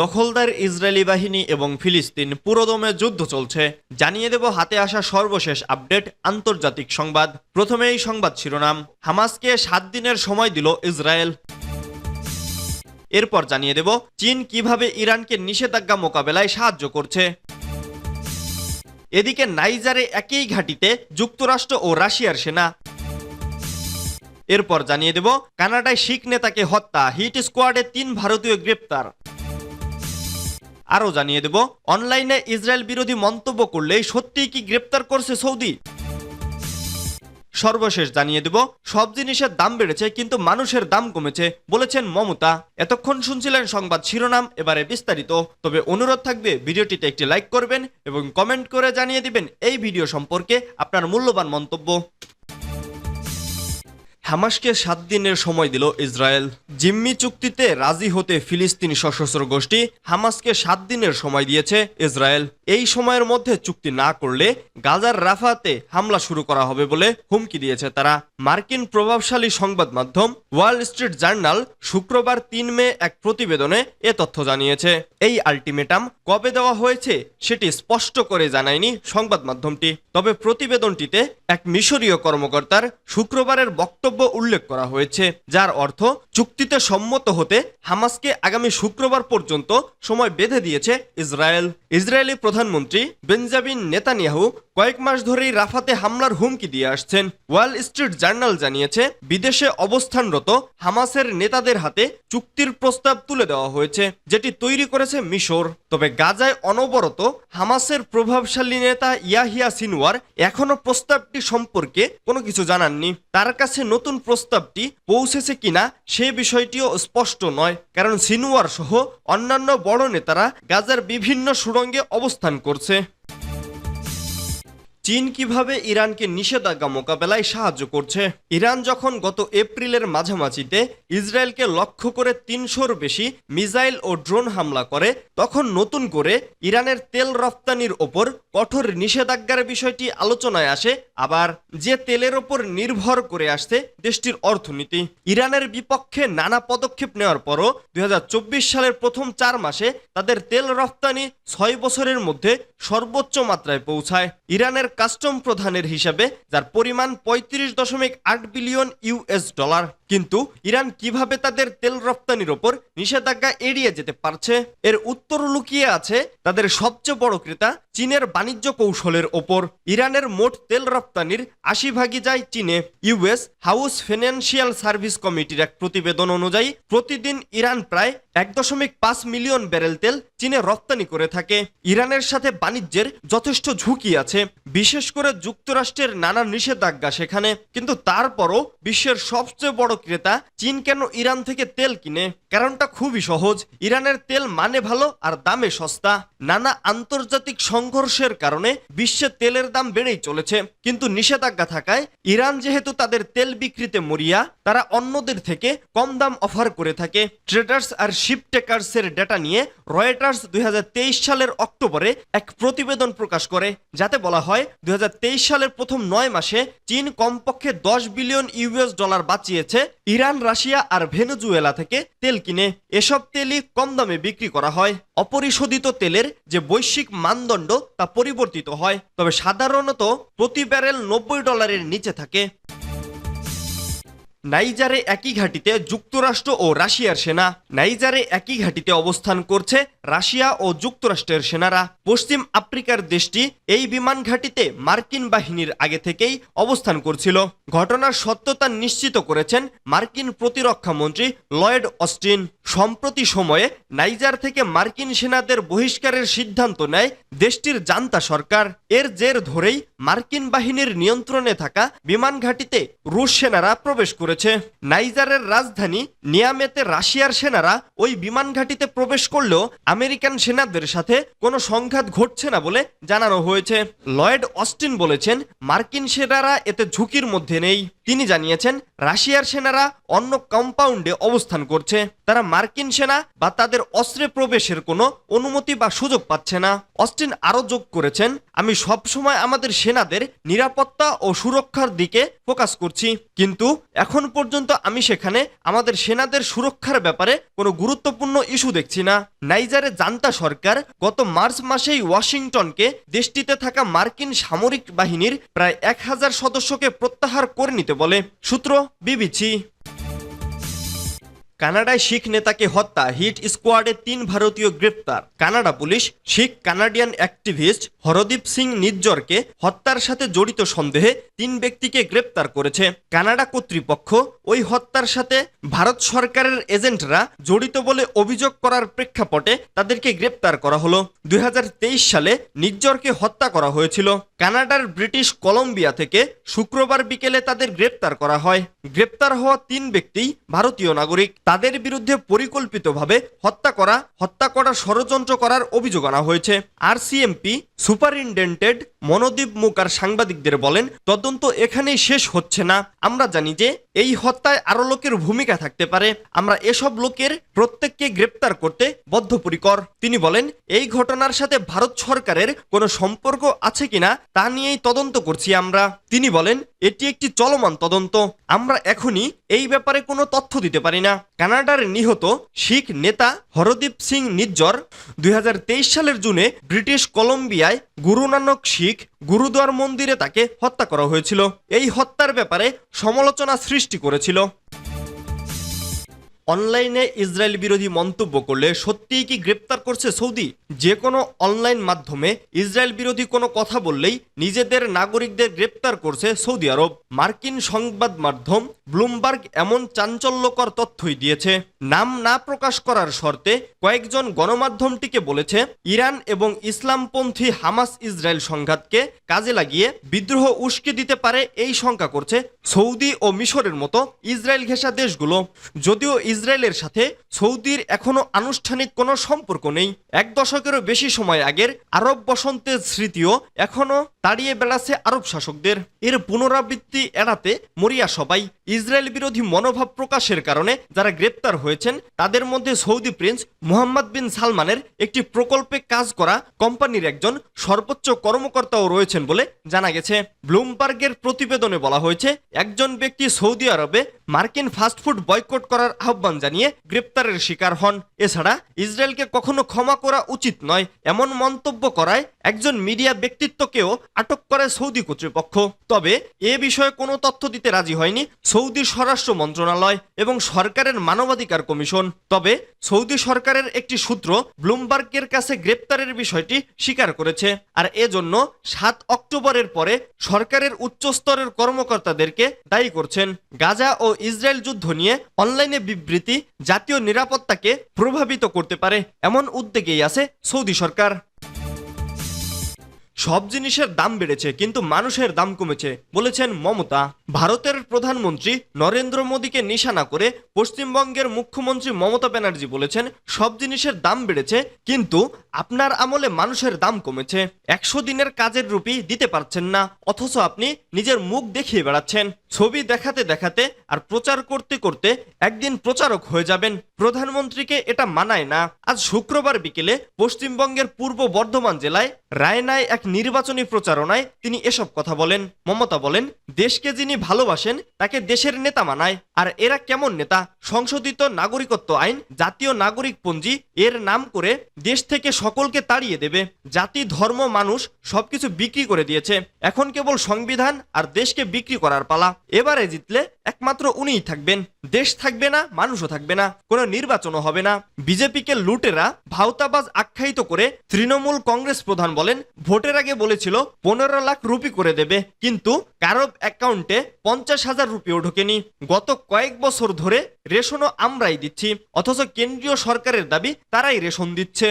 দখলদার ইসরায়েলি বাহিনী এবং ফিলিস্তিন পুরোদমে যুদ্ধ চলছে। জানিয়ে দেব হাতে আসা সর্বশেষ আপডেট, আন্তর্জাতিক সংবাদ। প্রথমে এই সংবাদ শিরোনাম, হামাসকে সাত দিনের সময় দিল ইসরায়েল। এরপর জানিয়ে দেব, চীন কীভাবে ইরানকে নিষেধাজ্ঞা মোকাবেলায় সাহায্য করছে। এদিকে নাইজারে একই ঘাঁটিতে যুক্তরাষ্ট্র ও রাশিয়ার সেনা। এরপর জানিয়ে দেব, কানাডায় শিখ নেতাকে হত্যা, হিট স্কোয়াডে তিন ভারতীয় গ্রেপ্তার। আরও জানিয়ে দেব, অনলাইনে ইসরায়েল বিরোধী মন্তব্য করলেই সত্যিই কি গ্রেপ্তার করছে সৌদি? সর্বশেষ জানিয়ে দেব, সব জিনিসের দাম বেড়েছে কিন্তু মানুষের দাম কমেছে, বলেছেন মমতা। এতক্ষণ শুনছিলেন সংবাদ শিরোনাম, এবারে বিস্তারিত। তবে অনুরোধ থাকবে, ভিডিওটিতে একটি লাইক করবেন এবং কমেন্ট করে জানিয়ে দিবেন এই ভিডিও সম্পর্কে আপনার মূল্যবান মন্তব্য। হামাসকে সাত দিনের সময় দিল ইসরায়েল। জিম্মি চুক্তিতে রাজি হতে ফিলিস্তিনি সশস্ত্র গোষ্ঠী হামাসকে সাত দিনের সময় দিয়েছে ইসরায়েল। এই সময়ের মধ্যে চুক্তি না করলে গাজার রাফাতে হামলা শুরু করা হবে বলে হুমকি দিয়েছে তারা। মার্কিন প্রভাবশালী সংবাদ মাধ্যম ওয়াল স্ট্রিট জার্নাল শুক্রবার তিন মে এক প্রতিবেদনে এ তথ্য জানিয়েছে। এই আলটিমেটাম কবে দেওয়া হয়েছে সেটি স্পষ্ট করে জানায়নি সংবাদ মাধ্যমটি। তবে প্রতিবেদনটিতে এক মিশরীয় কর্মকর্তার শুক্রবারের বক্তব্য উল্লেখ করা হয়েছে, যার অর্থ চুক্তিতে সম্মত হতে হামাসকে আগামী শুক্রবার পর্যন্ত সময় বেঁধে দিয়েছে ইসরায়েল। ইসরায়েলি প্রধানমন্ত্রী বেঞ্জামিন নেতানিয়াহু কয়েক মাস ধরেই রাফাতে হামলার হুমকি দিয়ে আসছেন। ওয়াল স্ট্রিট জার্নাল জানিয়েছে, বিদেশে অবস্থানরত হামাসের নেতাদের হাতে চুক্তির প্রস্তাব তুলে দেওয়া হয়েছে, যেটি তৈরি করেছে মিশর। তবে গাজায় অনবরত হামাসের প্রভাবশালী নেতা ইয়াহিয়া সিনওয়ার এখনও প্রস্তাবটি সম্পর্কে কোনো কিছু জানাননি। তার কাছে নতুন প্রস্তাবটি পৌঁছেছে কিনা সে বিষয়টিও স্পষ্ট নয়, কারণ সিনওয়ার সহ অন্যান্য বড় নেতারা গাজার বিভিন্ন সুড়ঙ্গে অবস্থান করছে। চীন কীভাবে ইরানকে নিষেধাজ্ঞা মোকাবেলায় সাহায্য করছে? ইরান যখন গত এপ্রিলের মাঝামাঝিতে ইসরায়েলকে লক্ষ্য করে তিনশোর বেশি মিসাইল ও ড্রোন হামলা করে, তখন নতুন করে ইরানের তেল রপ্তানির ওপর কঠোর নিষেধাজ্ঞার বিষয়টি আলোচনায় আসে। আবার যে তেলের ওপর নির্ভর করে আসছে দেশটির অর্থনীতি। ইরানের বিপক্ষে নানা পদক্ষেপ নেওয়ার পরও দুই হাজার চব্বিশ সালের প্রথম চার মাসে তাদের তেল রপ্তানি ছয় বছরের মধ্যে সর্বোচ্চ মাত্রায় পৌঁছায়। ইরানের কাস্টম প্রধানের হিসাবে যার পরিমাণ পঁয়ত্রিশ দশমিক আট বিলিয়ন ইউএস ডলার। কিন্তু ইরান কীভাবে তাদের তেল রপ্তানির ওপর নিষেধাজ্ঞা এড়িয়ে যেতে পারছে, এর উত্তর লুকিয়ে আছে তাদের সবচেয়ে বড় ক্রেতা চীনের বাণিজ্য কৌশলের ওপর। ইরানের মোট তেল রপ্তানির আশি ভাগই যায় চীনে। ইউএস হাউস ফিনান্সিয়াল সার্ভিস কমিটির এক প্রতিবেদন অনুযায়ী, প্রতিদিন ইরান প্রায় এক দশমিক পাঁচ মিলিয়ন ব্যারেল তেল চীনে রপ্তানি করে থাকে। ইরানের সাথে বাণিজ্যের যথেষ্ট ঝুঁকি আছে, বিশেষ করে যুক্তরাষ্ট্রের নানা নিষেধাজ্ঞা সেখানে। কিন্তু তারপরও বিশ্বের সবচেয়ে বড় ক্রেতা, চীন কেন ইরান থেকে তেল কিনে? কারণটা খুবই সহজ। ইরানের তেল মানে ভালো আর দামে সস্তা। নানা আন্তর্জাতিক সংঘর্ষের কারণে বিশ্বে তেলের দাম বেড়েই চলেছে। কিন্তু নিষেধাজ্ঞা থাকায় ইরান যেহেতু তাদের তেল বিক্রিতে মরিয়া, তারা অন্যদের থেকে কম দাম অফার করে থাকে। ট্রেডার্স আর শিপ টেকার্সের ডেটা নিয়ে রয়টার্স দুই হাজার তেইশ সালের অক্টোবরে এক প্রতিবেদন প্রকাশ করে, যাতে বলা হয় দুই হাজার তেইশ সালের প্রথম নয় মাসে চীন কমপক্ষে দশ বিলিয়ন ইউএস ডলার বাঁচিয়েছে ইরান, রাশিয়া আর ভেনেজুয়েলা থেকে তেল কিনে এসব তেলই কম দামে বিক্রি করা হয়। অপরিশোধিত তেলের যে বৈশ্বিক মানদণ্ড তা পরিবর্তিত হয়। তবে সাধারণত প্রতি ব্যারেল নব্বই ডলারের নিচে থাকে। নাইজারে একই ঘাঁটিতে যুক্তরাষ্ট্র ও রাশিয়ার সেনা। নাইজারে একই ঘাঁটিতে অবস্থান করছে রাশিয়া ও যুক্তরাষ্ট্রের সেনারা। পশ্চিম আফ্রিকার দেশটি এই বিমান ঘাঁটিতে মার্কিন বাহিনীর আগে থেকেই অবস্থান করছিল। ঘটনার সত্যতা নিশ্চিত করেছেন মার্কিন প্রতিরক্ষা মন্ত্রী লয়েড অস্টিন। সম্প্রতি সময়ে নাইজার থেকে মার্কিন সেনাদের বহিষ্কারের সিদ্ধান্ত নেয় দেশটির জান্তা সরকার। এর জের ধরেই মার্কিন বাহিনীর নিয়ন্ত্রণে থাকা বিমান ঘাঁটিতে রুশ সেনারা প্রবেশ করেছে, নাইজারের রাজধানী নিয়ামেতে রাশিয়ার সেনারা ওই বিমান ঘাঁটিতে প্রবেশ করলেও আমেরিকান সেনাদের সাথে কোনো সংঘাত ঘটছে না বলে জানানো হয়েছে। লয়েড অস্টিন বলেছেন, মার্কিন সেনারা এতে ঝুঁকির মধ্যে নেই। তিনি জানিয়েছেন, রাশিয়ার সেনারা অন্য কম্পাউন্ডে অবস্থান করছে। তারা মার্কিন সেনা বা তাদের অস্ত্রে প্রবেশের কোনো অনুমতি বা সুযোগ পাচ্ছে না। অস্টিন আরও যোগ করেছেন, আমি সবসময় আমাদের সেনাদের নিরাপত্তা ও সুরক্ষার দিকে ফোকাস করছি। কিন্তু এখন পর্যন্ত আমি সেখানে আমাদের সেনাদের সুরক্ষার ব্যাপারে কোনো গুরুত্বপূর্ণ ইস্যু দেখছি না। নাইজারে জান্তা সরকার গত মার্চ মাসেই ওয়াশিংটনকে দেশটিতে থাকা মার্কিন সামরিক বাহিনীর প্রায় এক হাজার সদস্যকে প্রত্যাহার করে নিতে বলে, সূত্র, বিবিসি। কানাডায় শিখ নেতাকে হত্যা, হিট স্কোয়াডে তিন ভারতীয় গ্রেপ্তার। Canada police, Sikh Canadian activist Hardeep Singh নিজ্জরকে হত্যার সাথে জড়িত সন্দেহে তিন ব্যক্তিকে গ্রেপ্তার করেছে। কানাডা কর্তৃপক্ষ, ওই হত্যার সাথে ভারত সরকারের এজেন্টরা জড়িত বলে অভিযোগ করার প্রেক্ষাপটে তাদেরকে গ্রেপ্তার করা হলো। দুই হাজার তেইশ সালে নিজ্জরকে হত্যা করা হয়েছিল। কানাডার ব্রিটিশ কলম্বিয়া থেকে শুক্রবার বিকেলে তাদের গ্রেপ্তার করা হয়। গ্রেপ্তার হওয়া তিন ব্যক্তি ভারতীয় নাগরিক। তাদের বিরুদ্ধে পরিকল্পিতভাবে হত্যা করা হত্যা করা ষড়যন্ত্র করার অভিযোগ আনা হয়েছে। আর সিএমপি সুপারিনটেন্ডেন্ট মনোদীপ মুকার সাংবাদিকদের বলেন, তদন্ত এখানেই শেষ হচ্ছে না। আমরা জানি যে এই হত্যায় আরও লোকের ভূমিকা থাকতে পারে। আমরা এসব লোকের প্রত্যেককে গ্রেপ্তার করতে বদ্ধপরিকর। তিনি বলেন, এই ঘটনার সাথে ভারত সরকারের কোনো সম্পর্ক আছে কিনা তা নিয়েই তদন্ত করছি আমরা। তিনি বলেন, এটি একটি চলমান তদন্ত। আমরা এখনই এই ব্যাপারে কোনো তথ্য দিতে পারি না। কানাডার নিহত শিখ নেতা হরদীপ সিং নিজ্জর দুই হাজার তেইশ সালের জুনে ব্রিটিশ কলম্বিয়ায় গুরু নানক শিখ গুরুদ্বার মন্দিরে তাকে হত্যা করা হয়েছিল। এই হত্যার ব্যাপারে সমালোচনা সৃষ্টি করেছিল। অনলাইনে ইসরায়েল বিরোধী মন্তব্য করলে সত্যিই কি গ্রেপ্তার করছে সৌদি? যে কোনো অনলাইন মাধ্যমে ইসরায়েল বিরোধী কোনো কথা বললেই নিজেদের নাগরিকদের গ্রেপ্তার করছে সৌদি আরব। মার্কিন সংবাদ মাধ্যম ব্লুমবার্গ এমন চাঞ্চল্যকর তথ্যই দিয়েছে। নাম না প্রকাশ করার শর্তে কয়েকজন গণমাধ্যমটিকে বলেছে, ইরান এবং ইসলামপন্থী হামাস ইসরায়েল সংঘাতকে কাজে লাগিয়ে বিদ্রোহ উস্কে দিতে পারে এই শঙ্কা করছে সৌদি ও মিশরের মতো ইসরায়েল ঘেঁষা দেশগুলো। যদিও ইসরায়েলের সাথে সৌদির এখনও আনুষ্ঠানিক কোনো সম্পর্ক নেই। এক দশকেরও বেশি সময় আগের আরব বসন্তের স্মৃতিও এখনও তাড়িয়ে বেড়াচ্ছে আরব শাসকদের। এর পুনরাবৃত্তি এড়াতে মরিয়া সবাই ইসরায়েল বিরোধী মনোভাব প্রকাশের কারণে যারা গ্রেপ্তার হয়েছেন। তাদের মধ্যে সৌদি প্রিন্স মুহাম্মদ বিন সালমানের একটি প্রকল্পে কাজ করা কোম্পানির একজন সর্বোচ্চ কর্মকর্তাও রয়েছেন বলে জানা গেছে। ব্লুমবার্গের প্রতিবেদনে বলা হয়েছে, একজন ব্যক্তি সৌদি আরবে মার্কিন ফাস্টফুড বয়কট করার আহ্বান জানিয়ে গ্রেপ্তারের শিকার হন। এছাড়া ইসরায়েলকে কখনো ক্ষমা করা উচিত নয়, এমন মন্তব্য করায় একজন মিডিয়া ব্যক্তিত্বকেও আটক করে সৌদি কর্তৃপক্ষ। তবে এ বিষয়ে কোনো তথ্য দিতে রাজি হয়নি সৌদি স্বরাষ্ট্র মন্ত্রণালয় এবং সরকারের মানবাধিকার কমিশন। তবে সৌদি সরকারের একটি সূত্র ব্লুমবার্গের কাছে গ্রেপ্তারের বিষয়টি স্বীকার করেছে। আর এজন্য সাত অক্টোবরের পরে সরকারের উচ্চস্তরের কর্মকর্তাদেরকে দায়ী করছেন। গাজা ও ইসরায়েল যুদ্ধ নিয়ে অনলাইনে বিবৃতি জাতীয় নিরাপত্তাকে প্রভাবিত করতে পারে এমন উদ্যোগেই আছে সৌদি সরকার। সব জিনিসের দাম বেড়েছে, কিন্তু মানুষের দাম কমেছে, বলেছেন মমতা। ভারতের প্রধানমন্ত্রী নরেন্দ্র মোদীকে নিশানা করে পশ্চিমবঙ্গের মুখ্যমন্ত্রী মমতা ব্যানার্জি বলেছেন, সব জিনিসের দাম বেড়েছে, কিন্তু আপনার আমলে মানুষের দাম কমেছে। একশো দিনের কাজের রুপি দিতে পারছেন না, অথচ আপনি নিজের মুখ দেখিয়ে বেড়াচ্ছেন। ছবি দেখাতে দেখাতে আর প্রচার করতে করতে একদিন প্রচারক হয়ে যাবেন। প্রধানমন্ত্রীকে এটা মানায় না। আজ শুক্রবার বিকেলে পশ্চিমবঙ্গের পূর্ব বর্ধমান জেলায় রায়নায় এক নির্বাচনী প্রচারণায় তিনি এসব কথা বলেন। মমতা বলেন, দেশকে যিনি ভালোবাসেন, তাকে দেশের নেতা মানায়। আর এরা কেমন নেতা? সংশোধিত নাগরিকত্ব আইন, জাতীয় নাগরিক পঞ্জি এর নাম করে দেশ থেকে সকলকে তাড়িয়ে দেবে। জাতি, ধর্ম, মানুষ সবকিছু বিক্রি করে দিয়েছে। এখন কেবল সংবিধান আর দেশকে বিক্রি করার পালা। এবারে জিতলে একমাত্র উনিই থাকবেন। দেশ থাকবে না, মানুষও থাকবে না, কোনো নির্বাচনও হবে না। বিজেপিকে লুটেরা ভাওতাবাজ আখ্যায়িত করে তৃণমূল কংগ্রেস প্রধান বলেন, ভোটের আগে বলেছিল পনেরো লাখ রুপি করে দেবে, কিন্তু কারব অ্যাকাউন্টে পঞ্চাশ হাজার রুপিও ঢোকেনি। গত কয়েক বছর ধরে রেশনও আমরাই দিচ্ছি, অথচ কেন্দ্রীয় সরকারের দাবি তারাই রেশন দিচ্ছে।